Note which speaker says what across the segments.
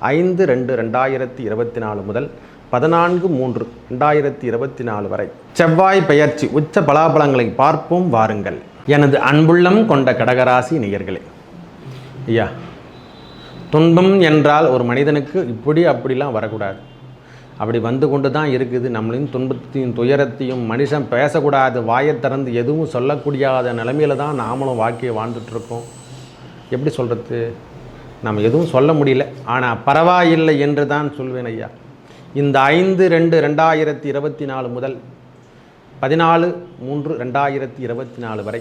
Speaker 1: ஐந்து ரெண்டு ரெண்டாயிரத்தி இருபத்தி நாலு முதல் பதினான்கு மூன்று ரெண்டாயிரத்தி இருபத்தி நாலு வரை. செவ்வாய் பெயர்ச்சி உச்ச பலாபலங்களை பார்ப்போம் வாருங்கள். எனது அன்புள்ளம் கொண்ட கடகராசி நேயர்களே. ஐயா துன்பம் என்றால் ஒரு மனிதனுக்கு இப்படி அப்படிலாம் வரக்கூடாது. அப்படி வந்து கொண்டு தான் இருக்குது. நம்மளின் துன்பத்தையும் துயரத்தையும் மனுஷன் பேசக்கூடாது. வாயை திறந்து எதுவும் சொல்லக்கூடியாத நிலைமையில தான் நாமளும் வாழ்க்கையை வாழ்ந்துட்டுருக்கோம் எப்படி சொல்கிறது நம்ம எதுவும் சொல்ல முடியல. ஆனால் பரவாயில்லை என்று தான் சொல்வேன் ஐயா. இந்த ஐந்து ரெண்டு ரெண்டாயிரத்தி இருபத்தி நாலு முதல் பதினாலு மூன்று ரெண்டாயிரத்தி இருபத்தி நாலு வரை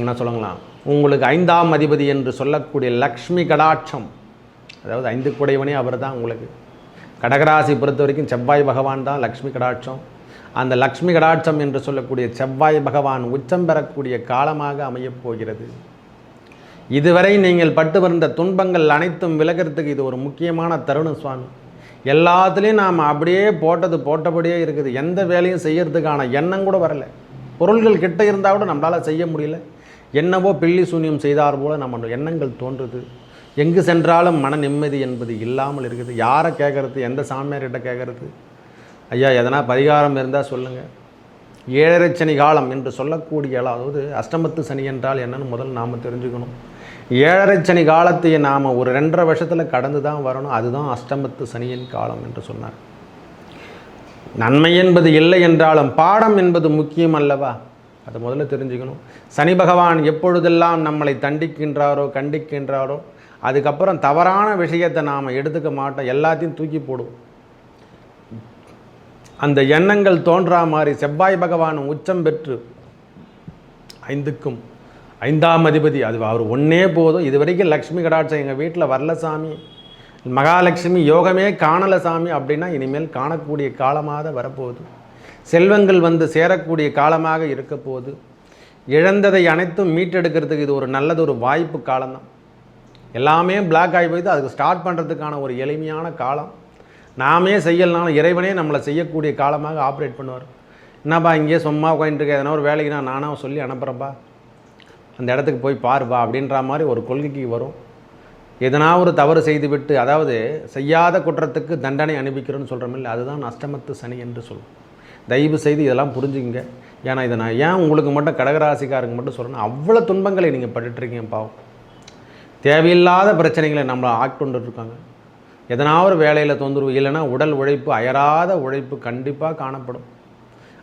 Speaker 1: என்ன சொல்லுங்களாம் உங்களுக்கு ஐந்தாம் அதிபதி என்று சொல்லக்கூடிய லக்ஷ்மி கடாட்சம் அதாவது ஐந்து குடையவனே அவர் தான் உங்களுக்கு. கடகராசி பொறுத்த வரைக்கும் செவ்வாய் பகவான் தான் லக்ஷ்மி கடாட்சம். அந்த லக்ஷ்மி கடாட்சம் என்று சொல்லக்கூடிய செவ்வாய் பகவான் உச்சம் பெறக்கூடிய காலமாக அமையப் போகிறது. இதுவரை நீங்கள் பட்டு வந்த துன்பங்கள் அனைத்தும் விலகிறதுக்கு இது ஒரு முக்கியமான தருணம் சுவாமி. எல்லாத்துலேயும் நாம் அப்படியே போட்டது போட்டபடியே இருக்குது. எந்த வேலையும் செய்யறதுக்கான எண்ணம் கூட வரல. பொருள்கள் கிட்ட இருந்தால் கூட நம்மளால் செய்ய முடியல. என்னவோ பில்லி சூன்யம் செய்தார் போல நம்ம எண்ணங்கள் தோன்றுது. எங்கு சென்றாலும் மன நிம்மதி என்பது இல்லாமல் இருக்குது. யாரை கேட்குறது எந்த சாமியார்கிட்ட கேட்குறது ஐயா எதனா பரிகாரம் இருந்தால் சொல்லுங்கள் ஏழரை சனி காலம் என்று சொல்லக்கூடிய அதாவது அஷ்டமத்து சனி என்றால் என்னன்னு முதல் நாம் தெரிஞ்சுக்கணும். ஏழரை சனி காலத்தையே நாம் ஒரு ரெண்டரை வருஷத்தில் கடந்து தான் வரணும். அதுதான் அஷ்டமத்து சனியின் காலம் என்று சொன்னார். நன்மை என்பது இல்லை என்றாலும் பாடம் என்பது முக்கியம் அல்லவா? அதை முதல்ல தெரிஞ்சுக்கணும். சனி பகவான் எப்பொழுதெல்லாம் நம்மளை தண்டிக்கின்றாரோ கண்டிக்கின்றாரோ அதுக்கப்புறம் தவறான விஷயத்தை நாம் எடுத்துக்க மாட்டோம். எல்லாத்தையும் தூக்கி போடுவோம். அந்த எண்ணங்கள் தோன்றா மாதிரி செவ்வாய் பகவான் உச்சம் பெற்று ஐந்துக்கும் ஐந்தாம் அதிபதி அது அவர் ஒன்றே போதும். இது வரைக்கும் லக்ஷ்மி கடாட்சம் எங்கள் வீட்டில் வரல சாமி. மகாலட்சுமி யோகமே காணல சாமி அப்படின்னா இனிமேல் காணக்கூடிய காலமாக வரப்போகுது. செல்வங்கள் வந்து சேரக்கூடிய காலமாக இருக்க போகுது இழந்ததை அனைத்தும் மீட்டெடுக்கிறதுக்கு இது ஒரு நல்லது ஒரு வாய்ப்பு காலம்தான். எல்லாமே பிளாக் ஆகி போயிது அதுக்கு ஸ்டார்ட் பண்ணுறதுக்கான ஒரு எளிமையான காலம். நாமே செய்யலனாலும் இறைவனே நம்மளை செய்யக்கூடிய காலமாக ஆப்ரேட் பண்ணுவார். என்னப்பா இங்கேயே சும்மா உட்காந்துருக்க எதனா ஒரு வேலைக்கு நான் நானாக சொல்லி அனுப்புகிறேன்ப்பா அந்த இடத்துக்கு போய் பாருப்பா அப்படின்ற மாதிரி ஒரு கொள்கைக்கு வரும். எதனா ஒரு தவறு செய்துவிட்டு அதாவது செய்யாத குற்றத்துக்கு தண்டனை அனுப்பிக்கிறோன்னு சொல்கிறோமில்ல அதுதான் அஷ்டமத்து சனி என்று சொல்லும் தயவு செய்து இதெல்லாம் புரிஞ்சுங்க ஏன்னா இதை நான் ஏன் உங்களுக்கு மட்டும் கடகராசிக்காரங்க மட்டும் சொல்கிறேன்னா அவ்வளோ துன்பங்களை நீங்கள் பட்டுட்ருக்கீங்க பாவம் தேவையில்லாத பிரச்சனைகளை நம்மளை ஆட்கொண்டு இருக்காங்க எதனா ஒரு வேலையில் தொந்தரவு இல்லைன்னா உடல் உழைப்பு அயராத உழைப்பு கண்டிப்பாக காணப்படும்.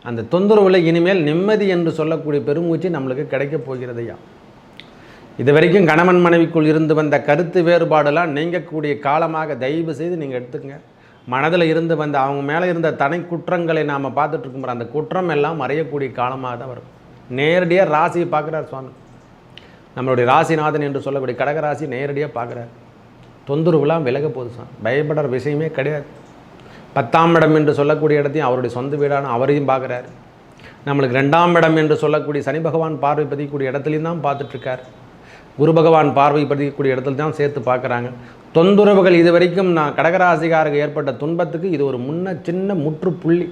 Speaker 1: அந்த தொந்தரவில் இனிமேல் நிம்மதி என்று சொல்லக்கூடிய பெருமூச்சு நம்மளுக்கு கிடைக்கப் போகிறதையா இது வரைக்கும் கணவன் மனைவிக்குள் இருந்து வந்த கருத்து வேறுபாடெல்லாம் நீங்கக்கூடிய காலமாக தயவு செய்து நீங்கள் எடுத்துக்கங்க. மனதில் இருந்து வந்த அவங்க மேலே இருந்த தனி குற்றங்களை நாம் பார்த்துட்ருக்கும் இருக்கும்போது அந்த குற்றம் எல்லாம் மறையக்கூடிய காலமாக தான் வரும். நேரடியாக ராசியை பார்க்குறார் சுவாமி. நம்மளுடைய ராசிநாதன் என்று சொல்லக்கூடிய கடகராசி நேரடியாக பார்க்குறார். தொந்தரவுலாம் விலக போகுது சார் பயப்படுற விஷயமே கிடையாது. பத்தாம் இடம் என்று சொல்லக்கூடிய இடத்தையும் அவருடைய சொந்த வீடான அவரையும் பார்க்குறாரு. நம்மளுக்கு ரெண்டாம் இடம் என்று சொல்லக்கூடிய சனி பகவான் பார்வை பதிக்கக்கூடிய இடத்துலையும் தான் பார்த்துட்ருக்கார். குரு பகவான் பார்வை பதிக்கக்கூடிய இடத்துல தான் சேர்த்து பார்க்குறாங்க. தொந்தரவுகள் இது வரைக்கும் நான் கடகராசிகாருக்கு ஏற்பட்ட துன்பத்துக்கு இது ஒரு முன்ன சின்ன முற்றுப்புள்ளி.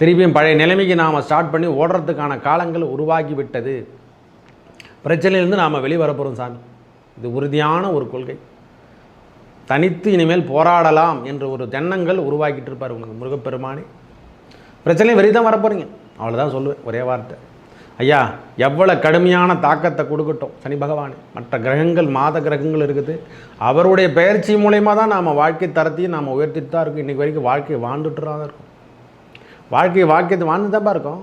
Speaker 1: திருப்பியும் பழைய நிலைமைக்கு நாம் ஸ்டார்ட் பண்ணி ஓடுறதுக்கான காலங்கள் உருவாகி விட்டது. பிரச்சனையிலேருந்து நாம் வெளிவரப்போகிறோம் சாமி. இது உறுதியான ஒரு கொள்கை. தனித்து இனிமேல் போராடலாம் என்ற ஒரு எண்ணங்கள் உருவாக்கிட்டு இருப்பார் உங்களுக்கு முருகப்பெருமானே. பிரச்சனை வெறி தான் வரப்போகிறீங்க அவ்வளோதான் சொல்லுவேன் ஒரே வார்த்தை. ஐயா எவ்வளோ கடுமையான தாக்கத்தை கொடுக்கட்டும் சனி பகவானே. மற்ற கிரகங்கள் மாத கிரகங்கள் இருக்குது. அவருடைய பயிற்சி மூலயமா தான் நாம் வாழ்க்கை தரத்தையும் நாம் உயர்த்திட்டு தான் இருக்கோம். இன்றைக்கி வரைக்கும் வாழ்க்கையை வாழ்ந்துட்டு தான் இருக்கும். வாழ்க்கையை வாழ்க்கையை வாழ்ந்து தான் இருக்கும்.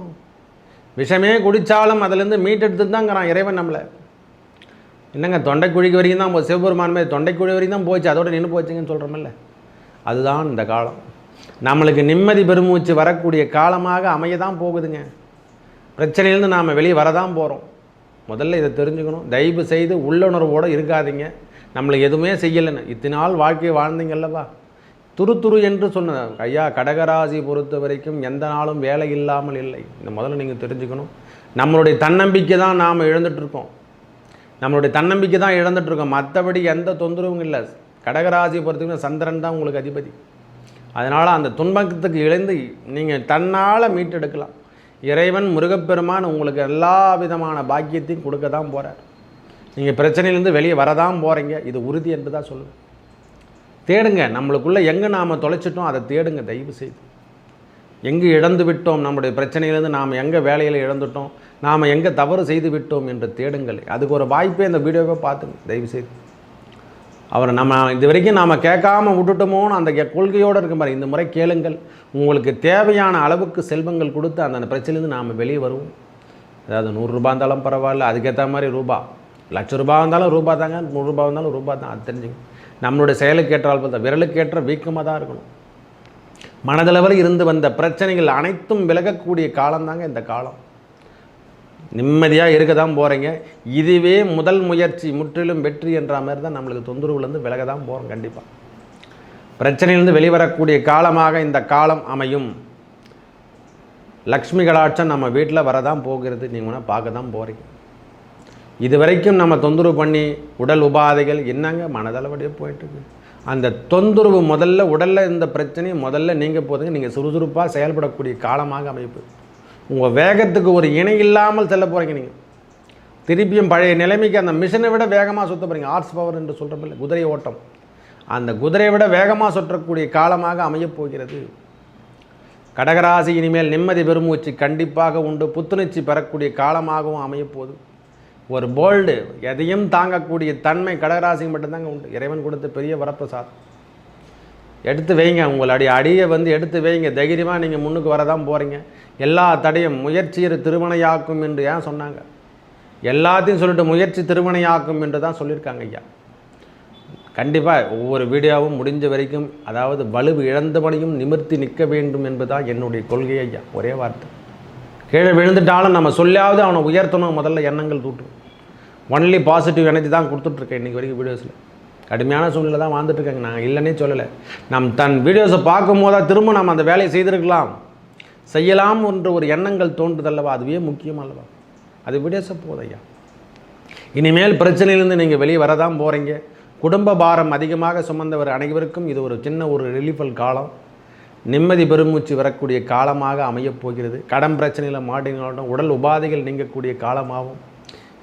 Speaker 1: விஷமே குடித்தாலும் அதுலேருந்து மீட்டெடுத்து தாங்கிறான் இறைவன் நம்மளை. என்னங்க தொண்டைக்குழிக்கு வரைக்கும் தான் போ- சிவபெருமான் மாதிரி தொண்டைக்குழி வரைக்கும் தான் போச்சு. அதோட நின்று போச்சுங்கன்னு சொல்கிறோமில்ல அதுதான் இந்த காலம். நம்மளுக்கு நிம்மதி பெருமூச்சு வரக்கூடிய காலமாக அமைய தான் போகுதுங்க. பிரச்சனையிலேருந்து நாம் வெளியே வரதான் போகிறோம் முதல்ல இதை தெரிஞ்சுக்கணும். தயவு செய்து உள்ளுணர்வோடு இருக்காதீங்க. நம்மளுக்கு எதுவுமே செய்யலைன்னு. இத்தனை நாள் வாழ்க்கையை வாழ்ந்தீங்கல்லவா துரு துரு என்று சொன்ன ஐயா கடகராசி பொறுத்த வரைக்கும் எந்த நாளும் வேலை இல்லாமல் இல்லை. இந்த முதல்ல நீங்கள் தெரிஞ்சுக்கணும். நம்மளுடைய தன்னம்பிக்கை தான் நாம் இழந்துட்டுருக்கோம் நம்மளுடைய தன்னம்பிக்கை தான் இழந்துட்டுருக்கோம் மற்றபடி எந்த தொந்தரவும் இல்லை. கடகராசியை பொறுத்தவரைக்கும் சந்திரன் தான் உங்களுக்கு அதிபதி. அதனால் அந்த துன்பத்துக்கு இழந்து நீங்கள் தன்னால் மீட்டெடுக்கலாம். இறைவன் முருகப்பெருமான் உங்களுக்கு எல்லா விதமான பாக்கியத்தையும் கொடுக்க தான் போகிறார் நீங்கள் பிரச்சனையிலேருந்து வெளியே வரதான் போகிறீங்க இது உறுதி என்று தான் சொல்லுவேன் தேடுங்க. நம்மளுக்குள்ளே எங்கே நாம் தொலைச்சிட்டோம் அதை தேடுங்க. தயவு செய்து. எங்கு இழந்து விட்டோம் நம்முடைய பிரச்சனையிலேருந்து நாம் எங்கே வேலையில் இழந்துட்டோம் நாம் எங்கே தவறு செய்து விட்டோம் என்று தேடுங்கள். அதுக்கு ஒரு வாய்ப்பே இந்த வீடியோவை பார்த்துங்க தயவுசெய்து. அவரை நம்ம இது வரைக்கும் நாம் கேட்காம விட்டுட்டோமோன்னு அந்த கே- கொள்கையோடு இருக்க மாதிரி இந்த முறை கேளுங்கள். உங்களுக்கு தேவையான அளவுக்கு செல்வங்கள் கொடுத்து அந்த அந்த பிரச்சனையிலேருந்து நாம் வெளியே வருவோம். அதாவது நூறுரூபா இருந்தாலும் பரவாயில்ல அதுக்கேற்ற மாதிரி ரூபா. லட்ச ரூபா இருந்தாலும் ரூபா தாங்க நூறுரூபா இருந்தாலும் ரூபா தான் அது தெரிஞ்சுங்க. நம்மளுடைய செயலுக்கு ஏற்றால் பார்த்தா விரலுக்கு ஏற்ற வீக்கமாக தான் இருக்கணும். மனதளவில் இருந்து வந்த பிரச்சனைகள் அனைத்தும் விலகக்கூடிய காலம்தாங்க இந்த காலம். நிம்மதியாக இருக்க தான் போகிறீங்க இதுவே முதல் முயற்சி முற்றிலும் வெற்றி என்ற மாதிரி தான் நம்மளுக்கு தொந்தரவுலேருந்து விலக தான் போகிறோம் கண்டிப்பாக பிரச்சனையிலேருந்து வெளிவரக்கூடிய காலமாக இந்த காலம் அமையும். லக்ஷ்மி கடாட்சம் நம்ம வீட்டில் வரதான் போகிறது. நீங்கள் பார்க்க தான் போகிறீங்க இது வரைக்கும் நம்ம தொந்தரவு பண்ணி உடல் உபாதைகள் என்னங்க? மனதளவடியே போயிட்டுருக்கு. அந்த தொந்தரவு முதல்ல உடலில் இந்த பிரச்சனையை முதல்ல நீங்கள் போதுங்க. நீங்கள் சுறுசுறுப்பாக செயல்படக்கூடிய காலமாக அமைப்பு. உங்கள் வேகத்துக்கு ஒரு இணை இல்லாமல் செல்ல போகிறீங்க நீங்கள் திருப்பியும் பழைய நிலைமைக்கு அந்த மிஷினை விட வேகமாக சுத்த போகிறீங்க ஆர்ட்ஸ் பவர் என்று சொல்கிறப்பில்ல குதிரை ஓட்டம். அந்த குதிரையை விட வேகமாக சுற்றக்கூடிய காலமாக அமையப்போகிறது கடகராசி இனிமேல் நிம்மதி பெருமூச்சு கண்டிப்பாக உண்டு. புத்துணர்ச்சி பெறக்கூடிய காலமாகவும் அமையப்போகுது ஒரு போல்டு எதையும் தாங்கக்கூடிய தன்மை கடகராசிக்கு மட்டும்தாங்க உண்டு. இறைவன் கொடுத்த பெரிய வரப்பிரசாதம். எடுத்து வைங்க உங்களுடைய அடியை வந்து எடுத்து வைங்க. தைரியமாக நீங்கள் முன்னுக்கு வரதான் போகிறீங்க எல்லா தடையும் முயற்சியர் திருமணையாக்கும் என்று ஏன் சொன்னாங்க? எல்லாத்தையும் சொல்லிட்டு முயற்சி திருமணையாக்கும் என்று தான் சொல்லியிருக்காங்க ஐயா. கண்டிப்பாக ஒவ்வொரு வீடியோவும் முடிஞ்ச வரைக்கும் அதாவது வலுவு இழந்தவனையும் நிமிர்த்தி நிற்க வேண்டும் என்பதுதான் என்னுடைய கொள்கை ஐயா. ஒரே வார்த்தை. கீழே விழுந்துட்டாலும் நம்ம சொல்லாவது அவனை உயர்த்தணும் முதல்ல எண்ணங்கள் தூட்டும் ஒன்லி பாசிட்டிவ் எனர்ஜி தான் கொடுத்துட்ருக்கேன் இன்றைக்கி வரைக்கும் வீடியோஸில் கடுமையான சூழ்நிலை தான் வாழ்ந்துட்டுருக்காங்க. நாங்கள் இல்லைன்னே சொல்லலை. நம் தன் வீடியோஸை பார்க்கும் போதாக திரும்ப நம்ம அந்த வேலையை செய்திருக்கலாம். செய்யலாம் என்ற ஒரு எண்ணங்கள் தோன்றுதல்லவா? அதுவே முக்கியம் அல்லவா? அது வீடியோஸை போதையா? இனிமேல் பிரச்சனையிலேருந்து நீங்கள் வெளியே வரதான் போகிறீங்க குடும்ப பாரம் அதிகமாக சுமந்தவர் அனைவருக்கும் இது ஒரு சின்ன ஒரு ரிலீஃபல் காலம். நிம்மதி பெருமூச்சு வரக்கூடிய காலமாக அமையப் போகிறது. கடன் பிரச்சனையில் மாட்டினாலும் உடல் உபாதைகள் நீங்கக்கூடிய காலமாகவும்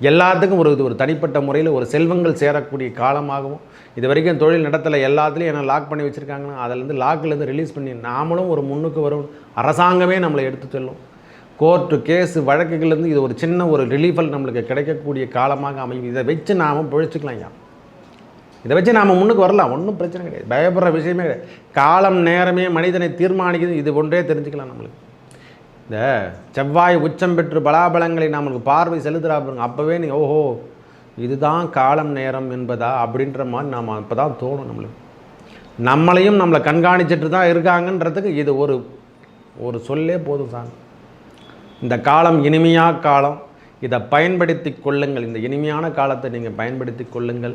Speaker 1: எல்லாத்துக்கும் ஒரு இது ஒரு தனிப்பட்ட முறையில் ஒரு செல்வங்கள் சேரக்கூடிய காலமாகவும் இது வரைக்கும் தொழில் நடத்தலை எல்லாத்துலேயும் என்ன லாக் பண்ணி வச்சுருக்காங்கன்னா அதிலேருந்து லாக்கிலேருந்து ரிலீஸ் பண்ணி நாமளும் ஒரு முன்னுக்கு வரும் அரசாங்கமே நம்மளை எடுத்து செல்லும். கோர்ட்டு கேஸு வழக்குகள்லேருந்து இது ஒரு சின்ன ஒரு ரிலீஃபல் நம்மளுக்கு கிடைக்கக்கூடிய காலமாக அமையும். இதை வச்சு நாம் பிழைச்சிக்கலாம் ஐயா. இதை வச்சு நாம் முன்னுக்கு வரலாம். ஒன்றும் பிரச்சனை கிடையாது. பயப்படுற விஷயமே கிடையாது. காலம் நேரமே மனிதனை தீர்மானிக்குது. இது ஒன்றே தெரிஞ்சுக்கலாம் நம்மளுக்கு. இந்த செவ்வாய் உச்சம் பெற்று பலாபலங்களை நம்மளுக்கு பார்வை செலுத்துகிறா பாருங்க. அப்போவே நீ ஓஹோ இதுதான் காலம் நேரம் என்பதா அப்படின்ற மாதிரி நாம் அப்போ தான் தோணும் நம்மளுக்கு. நம்மளையும் நம்மளை கண்காணிச்சிட்டு தான் இருக்காங்கன்றதுக்கு இது ஒரு ஒரு சொல்லே போதும் சார் இந்த காலம் இனிமையாக காலம். இதை பயன்படுத்தி கொள்ளுங்கள். இந்த இனிமையான காலத்தை நீங்கள் பயன்படுத்தி கொள்ளுங்கள்.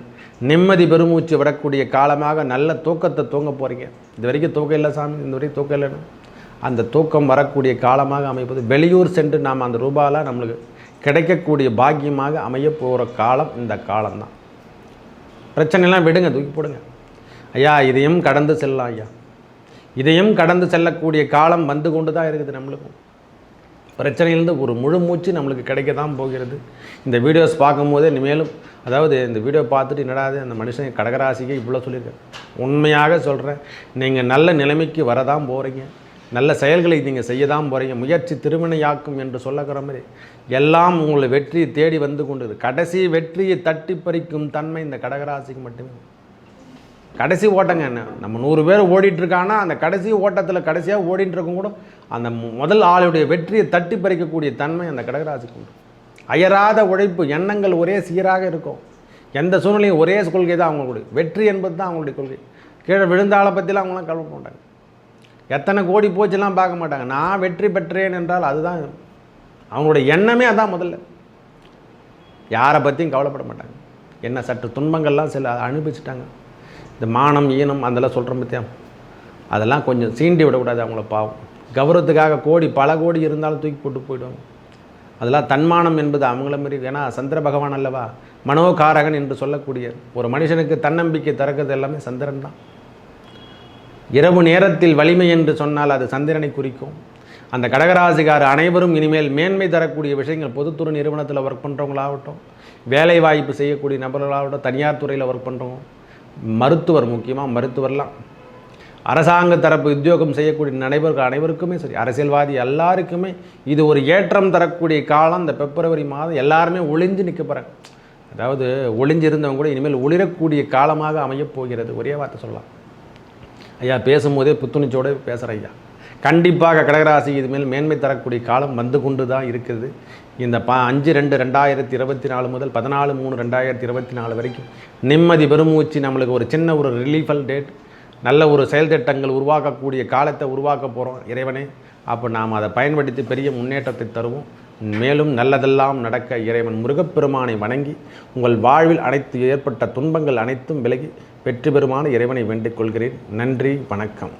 Speaker 1: நிம்மதி பெருமூச்சு விடக்கூடிய காலமாக நல்ல தூக்கத்தை தூங்க போகிறீங்க இது வரைக்கும் தூக்கம் இல்லை சாமி இந்த வரைக்கும் தூக்கம் இல்லைன்னு. அந்த தூக்கம் வரக்கூடிய காலமாக அமைப்பது வெளியூர் சென்று நாம் அந்த ரூபாலாம் நம்மளுக்கு கிடைக்கக்கூடிய பாக்கியமாக அமைய போகிற காலம் இந்த காலம்தான். பிரச்சனைலாம் விடுங்க தூக்கி போடுங்க. ஐயா இதையும் கடந்து செல்லலாம் ஐயா. இதையும் கடந்து செல்லக்கூடிய காலம் வந்து கொண்டு தான் இருக்குது நம்மளுக்கும். பிரச்சனையிலேருந்து ஒரு முழு மூச்சு நம்மளுக்கு கிடைக்க தான் போகிறது. இந்த வீடியோஸ் பார்க்கும்போதே மேலும் அதாவது இந்த வீடியோ பார்த்துட்டு என்னடாது அந்த மனுஷன் கடகராசிக்கு இவ்வளோ சொல்லியிருக்கேன் உண்மையாக சொல்கிறேன் நீங்கள் நல்ல நிலைமைக்கு வரதான் போகிறீங்க நல்ல செயல்களை நீங்கள் செய்ய தான் போகிறீங்க முயற்சி திருமணையாக்கும் என்று சொல்லக்கிற மாதிரி. எல்லாம் உங்களை வெற்றியை தேடி வந்து கொண்டது. கடைசி வெற்றியை தட்டி பறிக்கும் தன்மை இந்த கடகராசிக்கு மட்டுமே. கடைசி ஓட்டங்க என்ன? நம்ம நூறு பேர் ஓடிட்டு அந்த கடைசி ஓட்டத்தில் கடைசியாக ஓடிட்டு இருக்கும் கூட அந்த முதல் ஆளுடைய வெற்றியை தட்டி பறிக்கக்கூடிய தன்மை அந்த கடகராசிக்கு உண்டு. அயராத உழைப்பு எண்ணங்கள் ஒரே சீராக இருக்கும். எந்த சூழ்நிலையும் ஒரே கொள்கை தான் அவங்களுடைய வெற்றி என்பது தான் அவங்களுடைய கொள்கை. கீழே விழுந்தாளை பற்றிலாம் அவங்களாம் கவலை மாட்டாங்க. எத்தனை கோடி போச்சுலாம் பார்க்க மாட்டாங்க. நான் வெற்றி பெற்றேன் என்றால் அதுதான். அவங்களுடைய எண்ணமே அதான் முதல்ல. யாரை பற்றியும் கவலைப்பட மாட்டாங்க. என்ன சற்று துன்பங்கள்லாம் சில அனுபவிச்சிட்டாங்க. இந்த மானம் ஈனம் அதெல்லாம் சொல்கிறோம் பற்றியா அதெல்லாம் கொஞ்சம் சீண்டி விடக்கூடாது அவங்கள பாவம். கௌரவத்துக்காக கோடி பல கோடி இருந்தாலும் தூக்கி போட்டு போயிடுவாங்க. அதெல்லாம் தன்மானம் என்பது அவங்கள மாரி ஏன்னா சந்திர பகவான் அல்லவா? மனோகாரகன் என்று சொல்லக்கூடிய ஒரு மனுஷனுக்கு தன்னம்பிக்கை திறக்கிறது எல்லாமே சந்திரன் தான். இரவு நேரத்தில் வலிமை என்று சொன்னால் அது சந்திரனை குறிக்கும். அந்த கடகராசிக்கார அனைவரும் இனிமேல் மேன்மை தரக்கூடிய விஷயங்கள் பொதுத்துறை நிறுவனத்தில் ஒர்க் பண்ணுறவங்களாகட்டும் வேலை வாய்ப்பு செய்யக்கூடிய நபர்களாகட்டும் தனியார் துறையில் ஒர்க் பண்ணுறவங்க மருத்துவர் முக்கியமாக மருத்துவர்லாம். அரசாங்க தரப்பு உத்தியோகம் செய்யக்கூடிய நடைபெறுகிற அனைவருக்குமே சரி அரசியல்வாதி எல்லாருக்குமே இது ஒரு ஏற்றம் தரக்கூடிய காலம். இந்த பிப்ரவரி மாதம் எல்லாருமே ஒளிஞ்சு நிற்க போகிறாங்க அதாவது ஒளிஞ்சிருந்தவங்க கூட இனிமேல் ஒளிரக்கூடிய காலமாக அமையப் போகிறது. ஒரே வார்த்தை சொல்லலாம். ஐயா பேசும்போதே புத்துணர்ச்சியோடு பேசுகிற ஐயா. கண்டிப்பாக கடகராசி இதுமேல் மேன்மை தரக்கூடிய காலம் வந்து கொண்டு தான் இருக்குது. இந்த ப அஞ்சு ரெண்டு ரெண்டாயிரத்தி இருபத்தி நாலு முதல் பதினாலு மூணு ரெண்டாயிரத்தி இருபத்தி நாலு வரைக்கும் நிம்மதி பெருமூச்சு நம்மளுக்கு ஒரு சின்ன ஒரு ரிலீஃபல் டேட் நல்ல ஒரு செயல் திட்டங்கள் உருவாக்கக்கூடிய காலத்தை உருவாக்க போகிறோம் இறைவனே. அப்போ நாம் அதை பயன்படுத்தி பெரிய முன்னேற்றத்தை தருவோம். மேலும் நல்லதெல்லாம் நடக்க இறைவன் முருகப்பெருமானை வணங்கி உங்கள் வாழ்வில் அனைத்து ஏற்பட்ட துன்பங்கள் அனைத்தும் விலகி வெற்றி பெறுமான இறைவனை வேண்டிக் கொள்கிறேன். நன்றி வணக்கம்.